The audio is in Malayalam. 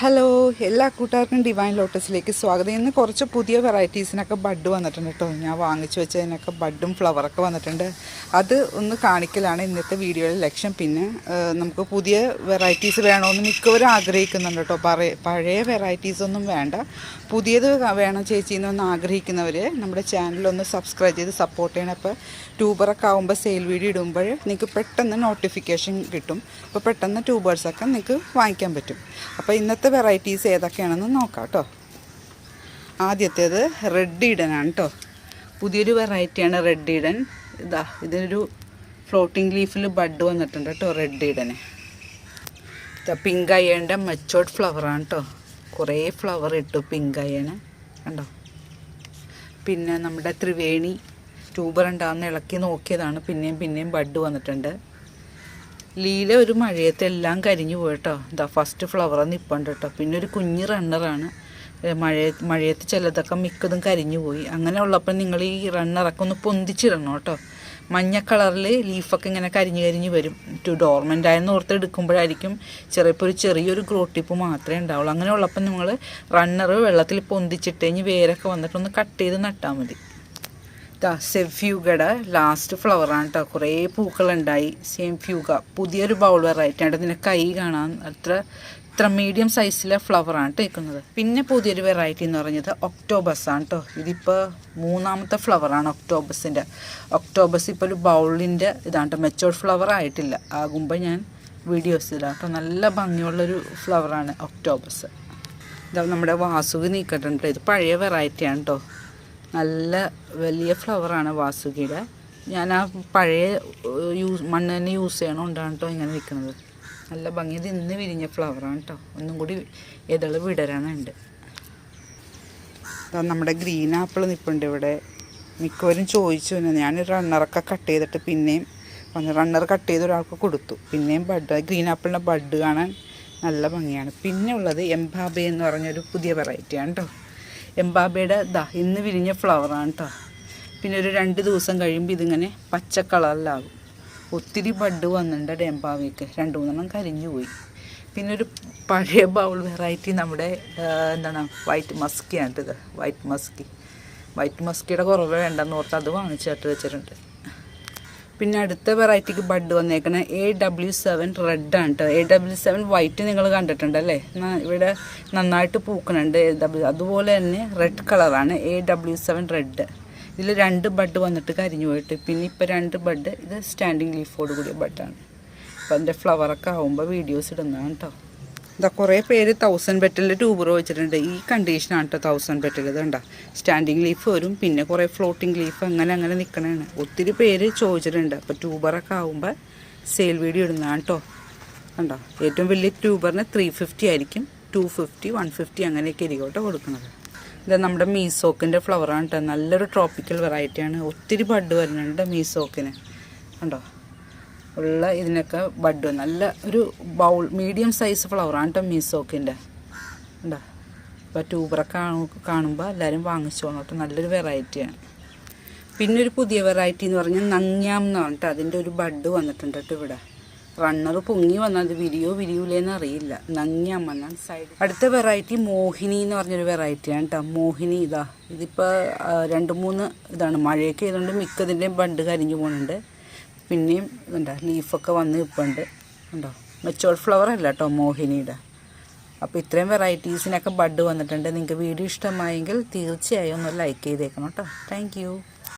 ഹലോ എല്ലാ കൂട്ടുകാർക്കും ഡിവൈൻ ലോട്ടസിലേക്ക് സ്വാഗതം. ഇന്ന് കുറച്ച് പുതിയ വെറൈറ്റീസിനൊക്കെ ബഡ് വന്നിട്ടുണ്ട് കേട്ടോ ഞാൻ വാങ്ങിച്ചു വെച്ചതിനൊക്കെ ബഡും ഫ്ലവറൊക്കെ വന്നിട്ടുണ്ട്. അത് ഒന്ന് കാണിക്കലാണ് ഇന്നത്തെ വീഡിയോയുടെ ലക്ഷ്യം. പിന്നെ നമുക്ക് പുതിയ വെറൈറ്റീസ് വേണമെന്ന് മിക്കവരും ആഗ്രഹിക്കുന്നുണ്ട് കേട്ടോ പഴയ വെറൈറ്റീസ് ഒന്നും വേണ്ട. പുതിയത് വേണം ചേച്ചി എന്നൊന്ന് ആഗ്രഹിക്കുന്നവർ നമ്മുടെ ചാനലൊന്ന് സബ്സ്ക്രൈബ് ചെയ്ത് സപ്പോർട്ട് ചെയ്യണം. അപ്പോൾ ട്യൂബറൊക്കെ ആകുമ്പോൾ സെയിൽ വീഡിയോ ഇടുമ്പോൾ നിങ്ങൾക്ക് പെട്ടെന്ന് നോട്ടിഫിക്കേഷൻ കിട്ടും. അപ്പോൾ പെട്ടെന്ന് ട്യൂബേഴ്സൊക്കെ നിങ്ങൾക്ക് വാങ്ങിക്കാൻ പറ്റും. അപ്പോൾ ഇന്നത്തെ വെറൈറ്റീസ് ഏതൊക്കെയാണെന്ന് നോക്കാം കേട്ടോ. ആദ്യത്തേത് റെഡ് ഈഡനാണ് കേട്ടോ. പുതിയൊരു വെറൈറ്റിയാണ് റെഡ് ഈഡൻ ഇതാ ഇതിനൊരു ഫ്ലോട്ടിംഗ് ലീഫിൽ ബഡ് വന്നിട്ടുണ്ട് കേട്ടോ റെഡ് ഈഡന് പിങ്ക് അയ്യന്റെ മെച്ചോർഡ് ഫ്ലവറാണ് കേട്ടോ. കുറേ ഫ്ലവർ ഇട്ടു പിങ്ക് അയ്യന് കണ്ടോ? പിന്നെ നമ്മുടെ ത്രിവേണി ട്യൂബർ ഉണ്ടാകുന്ന ഇളക്കി നോക്കിയതാണ്. പിന്നെയും പിന്നെയും ബഡ് വന്നിട്ടുണ്ട്. ലീല ഒരു മഴയത്ത് എല്ലാം കരിഞ്ഞു പോയിട്ടോ. ഇതാ ഫസ്റ്റ് ഫ്ലവർ നിപ്പുണ്ട് കേട്ടോ പിന്നെ ഒരു കുഞ്ഞ് റണ്ണറാണ് മഴ മഴയത്ത് ചിലതൊക്കെ മിക്കതും കരിഞ്ഞു പോയി. അങ്ങനെ ഉള്ളപ്പോൾ നിങ്ങൾ ഈ റണ്ണറൊക്കെ ഒന്ന് പൊന്തിച്ചിടണം കേട്ടോ മഞ്ഞ കളറിൽ ലീഫൊക്കെ ഇങ്ങനെ കരിഞ്ഞു കരിഞ്ഞു വരും. ടു ഡോർമെന്റ് ആയെന്ന് ഓർത്ത് എടുക്കുമ്പോഴായിരിക്കും ചെറിയപ്പോൾ ഒരു ചെറിയൊരു ഗ്രോട്ടിപ്പ് മാത്രമേ ഉണ്ടാവുള്ളൂ. അങ്ങനെ ഉള്ളപ്പോൾ നിങ്ങൾ റണ്ണർ വെള്ളത്തിൽ പൊന്തിച്ചിട്ട് കഴിഞ്ഞ് വേരൊക്കെ വന്നിട്ടൊന്ന് കട്ട് ചെയ്ത് നട്ടാൽ മതി. സെഫ്യൂഗയുടെ ലാസ്റ്റ് ഫ്ലവറാണ് കേട്ടോ കുറേ പൂക്കളുണ്ടായി. സെയിം ഫ്യൂഗ പുതിയൊരു ബൗൾ വെറൈറ്റി ആണ് ഇതിന്റെ കൈ കാണാൻ അത്ര ഇത്ര മീഡിയം സൈസിലെ ഫ്ലവറാണ് കേൾക്കുന്നത് പിന്നെ പുതിയൊരു വെറൈറ്റി എന്ന് പറഞ്ഞത് ഒക്ടോബസാണ് കേട്ടോ ഇതിപ്പോൾ മൂന്നാമത്തെ ഫ്ലവറാണ് ഒക്ടോബസിന്റെ ഒക്ടോബസ് ഇപ്പോൾ ഒരു ബൗളിന്റെ ഇതാണ് കേട്ടോ മെച്ചോർഡ് ഫ്ലവർ ആയിട്ടില്ല. ആകുമ്പോൾ ഞാൻ വീഡിയോസ് ഇടാം കേട്ടോ നല്ല ഭംഗിയുള്ളൊരു ഫ്ലവറാണ് ഒക്ടോബസ് ഇതാ നമ്മുടെ വാസുകി നീക്കട്ടുണ്ട് ഇത് പഴയ വെറൈറ്റിയാണ് കേട്ടോ നല്ല വലിയ ഫ്ലവറാണ് വാസുകിയുടെ. ഞാൻ ആ പഴയ യൂസ് മണ്ണ് തന്നെ യൂസ് ചെയ്യണോണ്ടാണ് കേട്ടോ ഇങ്ങനെ നിൽക്കുന്നത് നല്ല ഭംഗി ഇത് ഇന്ന് വിരിഞ്ഞ ഫ്ലവറാണ് കേട്ടോ ഒന്നും കൂടി ഇതൾ വിടരാനുണ്ട്. നമ്മുടെ ഗ്രീൻ ആപ്പിൾ നിൽപ്പുണ്ട് ഇവിടെ. മിക്കവരും ചോദിച്ചു തന്നെ. ഞാൻ റണ്ണറൊക്കെ കട്ട് ചെയ്തിട്ട് പിന്നെയും റണ്ണർ കട്ട് ചെയ്ത് ഒരാൾക്ക് കൊടുത്തു. പിന്നെയും ബഡ് ഗ്രീൻ ആപ്പിളിന്റെ ബഡ് കാണാൻ നല്ല ഭംഗിയാണ്. പിന്നെ ഉള്ളത് എംബാബെ എന്ന് പറഞ്ഞൊരു പുതിയ വെറൈറ്റിയാണ് കേട്ടോ എംബാബയുടെ ദാ ഇന്ന് വിരിഞ്ഞ ഫ്ലവറാണ് കേട്ടോ പിന്നെ ഒരു രണ്ട് ദിവസം കഴിയുമ്പോൾ ഇതിങ്ങനെ പച്ച കളറിലാകും. ഒത്തിരി ബഡ് വന്നിട്ടുണ്ട് എംബാബയ്ക്ക് രണ്ട് മൂന്നെണ്ണം കരിഞ്ഞു പോയി. പിന്നെ ഒരു പഴയ ബൗൾ വെറൈറ്റി നമ്മുടെ എന്താണ് വൈറ്റ് മസ്കിയാണ് ഇത്. വൈറ്റ് മസ്കി വൈറ്റ് മസ്കിയുടെ കുറവ് വേണ്ടെന്ന് ഓർത്ത് അത് വാങ്ങിച്ചിട്ട് വെച്ചിട്ടുണ്ട്. പിന്നെ അടുത്ത വെറൈറ്റിക്ക് ബഡ് വന്നേക്കണ എ ഡബ്ല്യു സെവൻ റെഡ് ആണ് കേട്ടോ എ ഡബ്ല്യു സെവൻ വൈറ്റ് നിങ്ങൾ കണ്ടിട്ടുണ്ടല്ലേ ഇവിടെ നന്നായിട്ട് പൂക്കണുണ്ട് എ ഡബ്ല്യു അതുപോലെ തന്നെ റെഡ് കളറാണ് എ ഡബ്ല്യു സെവൻ റെഡ് ഇതിൽ രണ്ട് ബഡ് വന്നിട്ട് കരിഞ്ഞു പോയിട്ട്. പിന്നെ ഇപ്പോൾ രണ്ട് ബഡ് ഇത് സ്റ്റാൻഡിങ് ലീഫോട് കൂടിയ ബഡാണ് അപ്പം അതിന്റെ ഫ്ലവറൊക്കെ ആകുമ്പോൾ വീഡിയോസ് ഇടുന്നതാണ് കേട്ടോ ഇതാ കുറേ പേര് തൗസൻഡ് ബെറ്റലിൽ ട്യൂബർ വെച്ചിട്ടുണ്ട്. ഈ കണ്ടീഷനാണ് കേട്ടോ തൗസൻഡ് ബെറ്റൽ ഇത് കണ്ട സ്റ്റാൻഡിങ് ലീഫ് വരും പിന്നെ കുറേ ഫ്ലോട്ടിംഗ് ലീഫ് അങ്ങനെ അങ്ങനെ നിൽക്കണതാണ് ഒത്തിരി പേര് ചോദിച്ചിട്ടുണ്ട്. അപ്പോൾ ട്യൂബറൊക്കെ ആകുമ്പോൾ സെയിൽ വീഡിയോ ഇടുന്നതാണ് കേട്ടോ കണ്ടോ ഏറ്റവും വലിയ ട്യൂബറിന് ത്രീ ഫിഫ്റ്റി ആയിരിക്കും. ടു ഫിഫ്റ്റി വൺ ഫിഫ്റ്റി അങ്ങനെയൊക്കെ ഇരിക്കോട്ടെ കൊടുക്കുന്നത്. ഇത് നമ്മുടെ മീസോക്കിന്റെ ഫ്ലവറാണ് കേട്ടോ നല്ലൊരു ട്രോപ്പിക്കൽ വെറൈറ്റിയാണ് ഒത്തിരി ബഡ് വരുന്നുണ്ട് മീസോക്കിന്. കണ്ടോ? ഉള്ള ഇതിനൊക്കെ ബഡ്. നല്ല ഒരു ബൗൾ മീഡിയം സൈസ് ഫ്ലവറാണ് കേട്ടോ മീസോക്കിന്റെ ഉണ്ടോ അപ്പോൾ ട്യൂബറൊക്കെ കാണുമ്പോൾ എല്ലാവരും വാങ്ങിച്ചോളൂ കേട്ടോ നല്ലൊരു വെറൈറ്റിയാണ് പിന്നെ ഒരു പുതിയ വെറൈറ്റി എന്ന് പറഞ്ഞാൽ നങ്ങ്യാം എന്ന് പറഞ്ഞിട്ട് അതിന്റെ ഒരു ബഡ് വന്നിട്ടുണ്ട് കേട്ടോ ഇവിടെ. റണ്ണർ പൊങ്ങി വന്നത് വിരിയോ വിരിയൂലേന്ന് അറിയില്ല. നങ്ങിയാൻ വന്നാൽ സൈഡ് അടുത്ത വെറൈറ്റി മോഹിനി എന്ന് പറഞ്ഞൊരു വെറൈറ്റിയാണ് കേട്ടോ മോഹിനി ഇതാ. ഇതിപ്പോൾ രണ്ട് മൂന്ന് ഇതാണ്. മഴയൊക്കെ ആയതുകൊണ്ട് മിക്കതിന്റെയും ബണ്ട് കരിഞ്ഞു പോകുന്നുണ്ട് പിന്നെയും ഇതുണ്ടോ. ലീഫൊക്കെ വന്ന് നിൽപ്പുണ്ട് ഉണ്ടോ? മെച്ചോൾ ഫ്ലവർ അല്ല കേട്ടോ മോഹിനിയുടെ. അപ്പോൾ ഇത്രയും വെറൈറ്റീസിനൊക്കെ ബഡ് വന്നിട്ടുണ്ട്. നിങ്ങൾക്ക് വീഡിയോ ഇഷ്ടമായെങ്കിൽ തീർച്ചയായും ഒന്ന് ലൈക്ക് ചെയ്തേക്കണം കേട്ടോ താങ്ക്